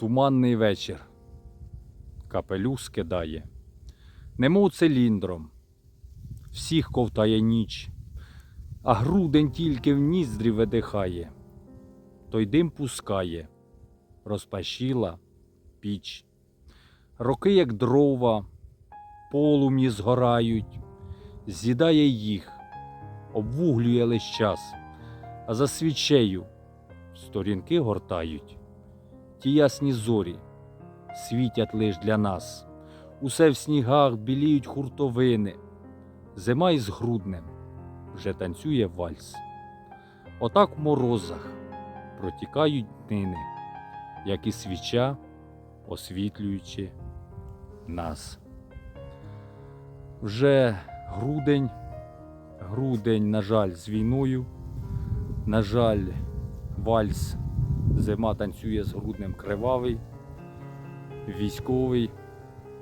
Туманний вечір. Капелюх скидає. Немов циліндром. Всіх ковтає ніч, а грудень тільки в ніздрі видихає. Той дим пускає, розпашіла піч. Роки, як дрова, полум'ї згорають, з'їдає їх, обвуглює лиш час, а за свічею сторінки гортають. Ті ясні зорі світять лиш для нас. Усе в снігах біліють хуртовини. Зима із груднем вже танцює вальс. Отак в морозах протікають днини, як і свіча, освітлюючи нас. Вже грудень, грудень, на жаль, з війною. На жаль, вальс зима танцює з груднем кривавий, військовий,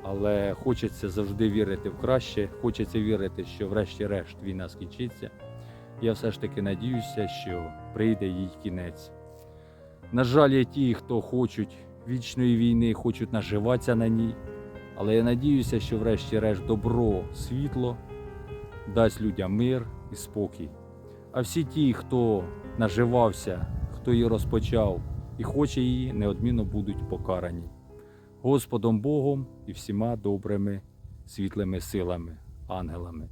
але хочеться завжди вірити в краще, хочеться вірити, що врешті-решт війна скінчиться. Я все ж таки надіюся, що прийде їй кінець. На жаль, є ті, хто хочуть вічної війни, хочуть наживатися на ній. Але я надіюся, що врешті-решт добро, світло дасть людям мир і спокій. А всі ті, хто наживався, хто її розпочав і хоче її, неодмінно будуть покарані Господом Богом і всіма добрими світлими силами, ангелами.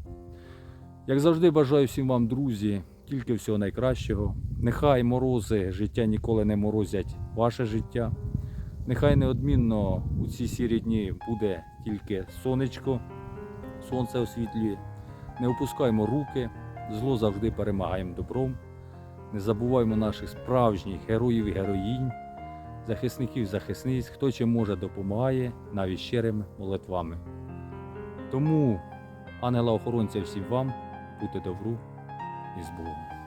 Як завжди, бажаю всім вам, друзі, тільки всього найкращого. Нехай морози життя ніколи не морозять ваше життя. Нехай неодмінно у ці сірі дні буде тільки сонечко, сонце освітлює. Не опускаймо руки, зло завжди перемагаємо добром. Не забуваймо наших справжніх героїв і героїнь, захисників захисниць, хто чим може допомагає, навіть щирими молитвами. Тому, ангела охоронця всім вам, бути добру і з Богом.